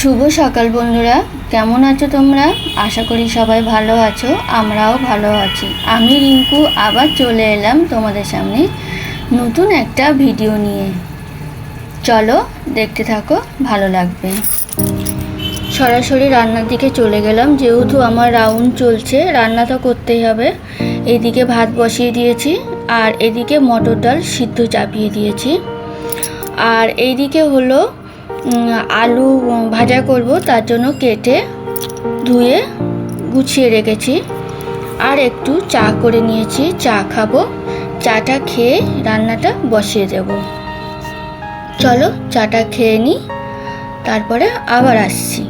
শুভ সকাল বন্ধুরা। কেমন আছো তোমরা? আশা করি সবাই ভালো আছো, আমরাও ভালো আছি। আমি রিঙ্কু, আবার চলে এলাম তোমাদের সামনে নতুন একটা ভিডিও নিয়ে। চলো দেখতে থাকো, ভালো লাগবে। সরাসরি রান্নার দিকে চলে গেলাম। যেহেতু আমার রাউন্ড চলছে, রান্না তো করতেই হবে। এদিকে ভাত বসিয়ে দিয়েছি, আর এদিকে মটর ডাল সিদ্ধ চাপিয়ে দিয়েছি। আর এইদিকে হলো আলু ভাজা করব, তার জন্য কেটে ধুয়ে গুছিয়ে রেখেছি। আর একটু চা করে নিয়েছি, চা খাব। চাটা খেয়ে রান্নাটা বসিয়ে দেব। চলো, চাটা খেয়ে নিই তারপরে আবার আসছি।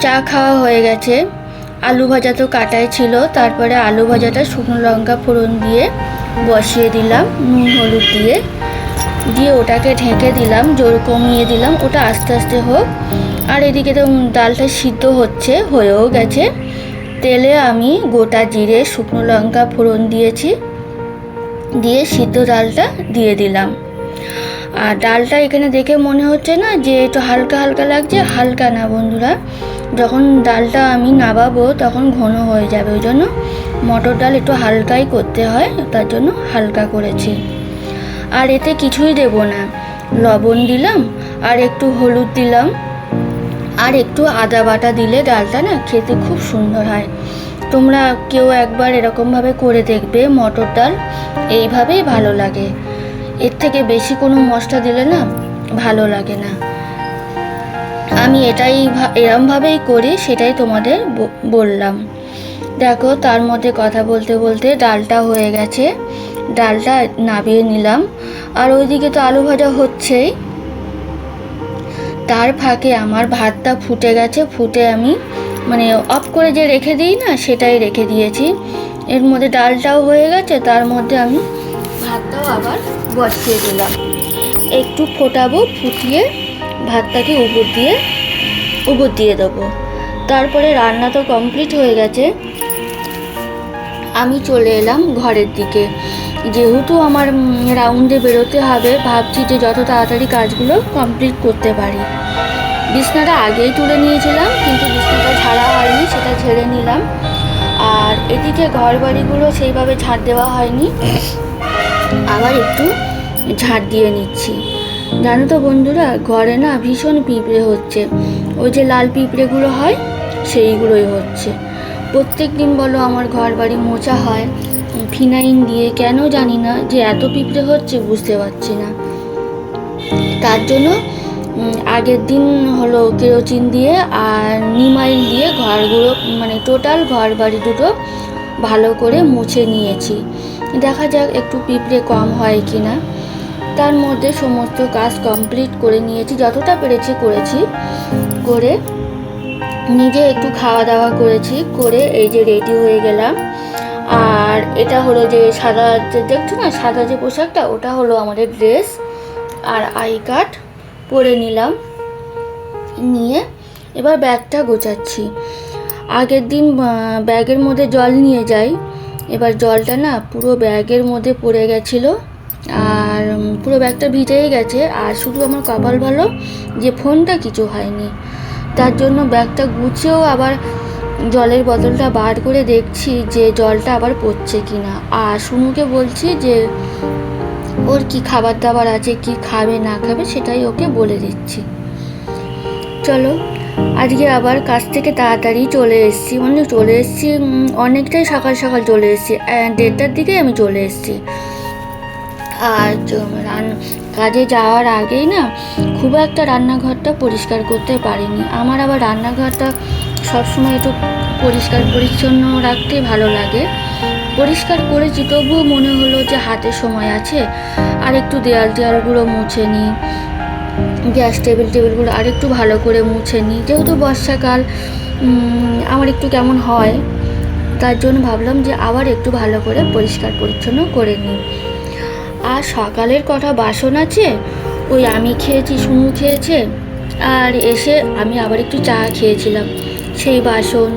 চা খাওয়া হয়ে গেছে। আলু ভাজা তো কাটাই ছিল, তারপরে আলু ভাজাটা শুকনো লঙ্কা ফোড়ন দিয়ে বসিয়ে দিলাম, নুন, হলুদ দিয়ে। দিয়ে ওটাকে ঢেকে দিলাম জোর কমিয়ে দিলাম, ওটা আস্তে আস্তে হোক। আর এদিকে তো ডালটা সিদ্ধ হচ্ছে, হয়েও গেছে। তেলে আমি গোটা জিরে, শুকনো লঙ্কা ফোড়ন দিয়েছি, দিয়ে সিদ্ধ ডালটা দিয়ে দিলাম। আর ডালটা এখানে দেখে মনে হচ্ছে না যে, একটু হালকা হালকা লাগছে, হালকা না বন্ধুরা। যখন ডালটা আমি নাবাবো তখন ঘন হয়ে যাবে, ওই জন্য মটর ডাল একটু হালকাই করতে হয়, তার জন্য হালকা করেছি। আর এতে কিছুই দেব না। লবণ দিলাম, আর একটু হলুদ দিলাম, আর একটু আদা বাটা দিলে ডালটা না খেতে খুব সুন্দর হয়। তোমরা কেউ একবার এরকমভাবে করে দেখবে মটর ডাল, এইভাবেই ভালো লাগে। এর থেকে বেশি কোনো মশলা দিলে না ভালো লাগে না। আমি এটাই এরমভাবেই করি, সেটাই তোমাদের বললাম। দেখো, তার মধ্যে কথা বলতে বলতে ডালটা হয়ে গেছে। ডালটা নাবিয়ে নিলাম। আর ওইদিকে তো আলু ভাজা হচ্ছেই। তার ফাঁকে আমার ভাতটা ফুটে গেছে, ফুটে আমি মানে অফ করে যে রেখে দিই না, সেটাই রেখে দিয়েছি। এর মধ্যে ডালটাও হয়ে গেছে, তার মধ্যে আমি ভাতটাও আবার বসিয়ে দিলাম। একটু ফোটাবো, ফুটিয়ে ভাতটাকে উপর দিয়ে উপর দিয়ে দেবো। তারপরে রান্না তো কমপ্লিট হয়ে গেছে। আমি চলে এলাম ঘরের দিকে। যেহেতু আমার রাউন্ডে বেরোতে হবে, ভাবছি যে যত তাড়াতাড়ি কাজগুলো কমপ্লিট করতে পারি। বিছনাটা আগেই তুলে নিয়েছিলাম, কিন্তু বিছনাটা ঝাড়া হয়নি, সেটা ঝেড়ে নিলাম। আর এদিকে ঘর বাড়িগুলো সেইভাবে ঝাড় দেওয়া হয়নি। আবার একটু ঝাড় দিয়ে নিচ্ছি। জানো তো বন্ধুরা, ঘরে না ভীষণ পিঁপড়ে হচ্ছে। ওই যে লাল পিঁপড়েগুলো হয়, সেইগুলোই হচ্ছে। প্রত্যেক দিন বলো আমার ঘর বাড়ি মোছা হয় ফিনাইন দিয়ে, কেন জানি না যে এত পিঁপড়ে হচ্ছে বুঝতে পারছি না। তার জন্য আগের দিন হলো কেরোচিন দিয়ে আর নিমাইল দিয়ে ঘরগুলো মানে টোটাল ঘর বাড়ি দুটো ভালো করে মুছে নিয়েছি। দেখা যাক একটু পিঁপড়ে কম হয় কি না তার মধ্যে সমস্ত কাজ কমপ্লিট করে নিয়েছি, যতটা পেরেছি করেছি। করে নিজে একটু খাওয়া দাওয়া করেছি, করে এই যে রেডি হয়ে গেলাম। আর এটা হলো যে সাদা যে দেখছ না, সাদা যে পোশাকটা, ওটা হলো আমাদের ড্রেস আর আই কার্ড পরে নিলাম। নিয়ে এবার ব্যাগটা গোছাচ্ছি। আগের দিন ব্যাগের মধ্যে জল নিয়ে যাই। এবার জলটা না পুরো ব্যাগের মধ্যে পড়ে গেছিল। আর পুরো ব্যাগটা ভিজেই গেছে। আর শুধু আমার কপাল ভালো যে ফোনটা কিছু হয়নি। তার জন্য ব্যাগটা গুছেও আবার জলের বোতলটা বার করে দেখছি যে জলটা আবার পড়ছে কি না আর সুনুকে বলছি যে, ওর কি খাবার দাবার আছে, কি খাবে, না খাবে সেটাই ওকে বলে দিচ্ছি। চলো, আজকে আবার কাজ থেকে তাড়াতাড়ি চলে এসেছি। মানে চলে এসেছি অনেকটাই সকাল সকাল চলে এসেছি। দেড়টার দিকে আমি চলে এসেছি। আর কাজে যাওয়ার আগেই না খুব একটা রান্নাঘরটা পরিষ্কার করতে পারিনি। আমার আবার রান্নাঘরটা সবসময় একটু পরিষ্কার পরিচ্ছন্ন রাখতে ভালো লাগে। পরিষ্কার করেছি, তবুও মনে হলো যে হাতে সময় আছে, আর একটু দেয়াল টেয়ালগুলো মুছে নিই গ্যাস টেবিল টেবিলগুলো আর একটু ভালো করে মুছে নিই যেহেতু বর্ষাকাল আমার একটু কেমন হয়, তার জন্য ভাবলাম যে আবার একটু ভালো করে পরিষ্কার পরিচ্ছন্ন করে নিই আর সকালের কটা বাসন আছে, ওই আমি খেয়েছি, সুমু খেয়েছে, আর এসে আমি আবার একটু চা খেয়েছিলাম। সেই বাসন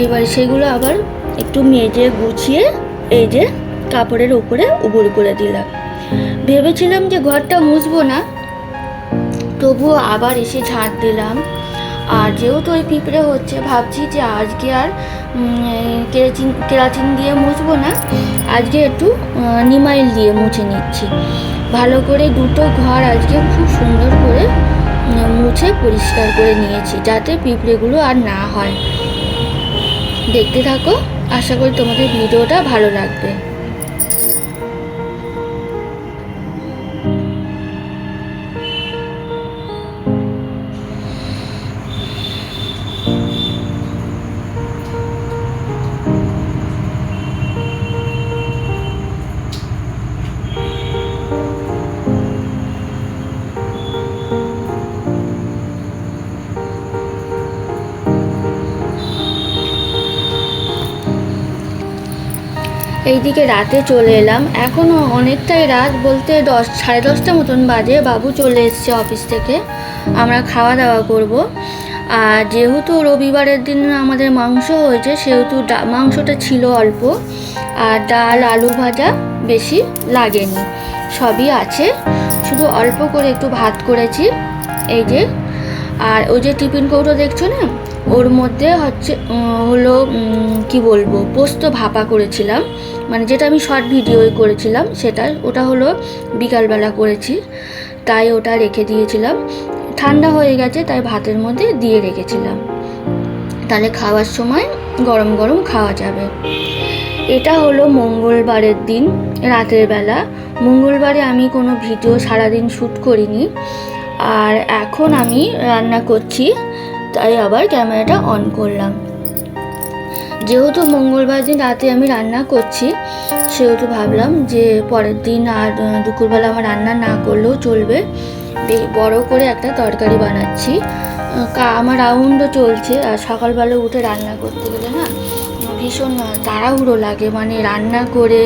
এইবার সেগুলো আবার একটু মেজে গুছিয়ে এই যে কাপড়ের উপরে উবুর করে দিলাম। ভেবেছিলাম যে ঘরটা মুছবো না, তবুও আবার এসে ঝাঁট দিলাম। আর যেহেতু ওই পিঁপড়ে হচ্ছে, ভাবছি যে আজকে আর কেরাচিন কেরাচিন দিয়ে মুছবো না। আজকে একটু নিমাইল দিয়ে মুছে নিচ্ছি। ভালো করে দুটো ঘর আজকে খুব সুন্দর করে মুছে পরিষ্কার করে নিয়েছি, যাতে পিঁপড়েগুলো আর না হয়। দেখতে থাকো, আশা করি তোমাদের ভিডিওটা ভালো লাগবে। এইদিকে রাতে চলে এলাম। এখনও অনেকটাই রাত, বলতে দশ, সাড়ে দশটা মতন বাজে। বাবু চলে এসছে অফিস থেকে। আমরা খাওয়া দাওয়া করব। আর যেহেতু রবিবারের দিন আমাদের মাংস হয়েছে, সেহেতু মাংসটা ছিল অল্প। আর ডাল, আলু ভাজা বেশি লাগেনি। সবই আছে। শুধু অল্প করে একটু ভাত করেছি। এই যে আর ওই যে টিফিন কৌটো দেখছ না? ওর মধ্যে হচ্ছে হলো কি বলব, পোস্ত ভাপা করেছিলাম। মানে যেটা আমি শর্ট ভিডিওই করেছিলাম, সেটা, ওটা হলো বিকালবেলা করেছি। তাই ওটা রেখে দিয়েছিলাম। ঠান্ডা হয়ে গেছে, তাই ভাতের মধ্যে দিয়ে রেখেছিলাম। তাহলে খাওয়ার সময় গরম গরম খাওয়া যাবে। এটা হলো মঙ্গলবারের দিন, রাতের বেলা। মঙ্গলবারে আমি কোনো ভিডিও সারাদিন শ্যুট করিনি। আর এখন আমি রান্না করছি, তাই আবার ক্যামেরাটা অন করলাম। যেহেতু মঙ্গলবার দিন রাতে আমি রান্না করছি, সেহেতু ভাবলাম যে পরের দিন আর দুপুরবেলা আমার রান্না না করলেও চলবে। বড় করে একটা তরকারি বানাচ্ছি। আমার রাউন্ডও চলছে, আর সকালবেলা উঠে রান্না করতে গেলে না, ভীষণ তাড়াহুড়ো লাগে। মানে রান্না করে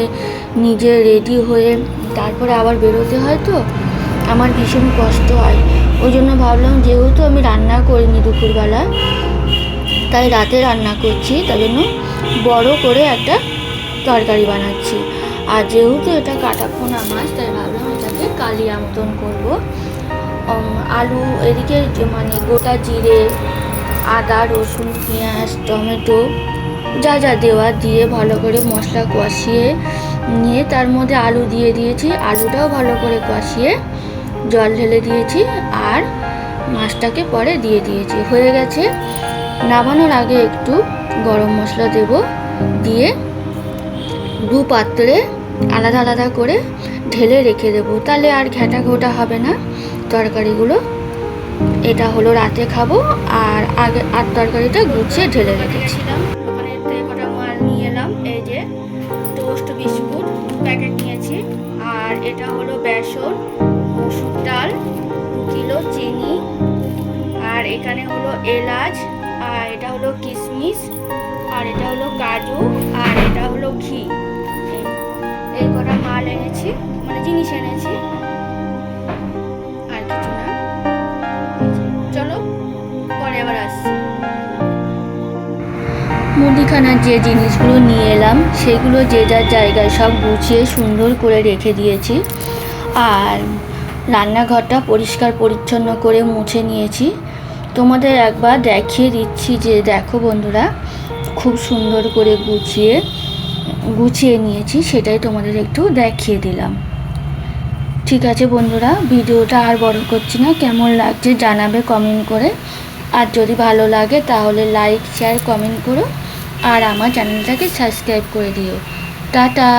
নিজে রেডি হয়ে, তারপরে আবার বেরোতে হয় তো আমার ভীষণ কষ্ট হয়। ওই জন্য ভাবলাম যেহেতু আমি রান্না করিনি দুপুরবেলা, তাই রাতে রান্না করছি তাই জন্য বড় করে একটা তরকারি বানাচ্ছি। আর যেহেতু এটা কাটা পোনা মাছ তাই ভাবলাম এটাকে কালিয়া মতন করব। আলু এদিকে মানে গোটা জিরে, আদা, রসুন, পেঁয়াজ, টমেটো যা যা দেওয়া দিয়ে ভালো করে মশলা কষিয়ে নিয়ে তার মধ্যে আলু দিয়ে দিয়েছি। আলুটাও ভালো করে কষিয়ে জল ঢেলে দিয়েছি আর মাছটাকে পরে দিয়ে দিয়েছি। হয়ে গেছে, নামানোর আগে একটু গরম মশলা দেব, দিয়ে দু পাত্রে আলাদা আলাদা করে ঢেলে রেখে দেবো। তাহলে আর ঘ্যাটা ঘোটা হবে না তরকারিগুলো। এটা হলো রাতে খাব আর আগে আর তরকারিটা গুছিয়ে ঢেলে রেখেছিলাম। মাল নিয়ে এলাম, এই যে বিস্কুট প্যাকেট নিয়েছি। আর এটা হলো বেসন ডাল কিলো চিনি, আর এখানে হলো এলাচ, আর এটা হলো কিশমিশ, আর এটা হলো কাজু, আর এটা হলো ঘি। এই কটা মাল এনেছি মানে জিনিস এনেছি। আর কিছু না। চলো, পরে আবার আসছি। মুদিখানার যে জিনিসগুলো নিয়ে এলাম, সেগুলো যে যার জায়গায় সব গুছিয়ে সুন্দর করে রেখে দিয়েছি। আর রান্নাঘরটা পরিষ্কার পরিচ্ছন্ন করে মুছে নিয়েছি। তোমাদের একবার দেখিয়ে দিচ্ছি যে দেখো বন্ধুরা, খুব সুন্দর করে গুছিয়ে গুছিয়ে নিয়েছি, সেটাই তোমাদের একটু দেখিয়ে দিলাম। ঠিক আছে বন্ধুরা, ভিডিওটা আর বড় করছি না, কেমন লাগছে জানাবে কমেন্ট করে। আর যদি ভালো লাগে তাহলে লাইক শেয়ার কমেন্ট করো। আর আমার চ্যানেলটাকে সাবস্ক্রাইব করে দিও। টাটা!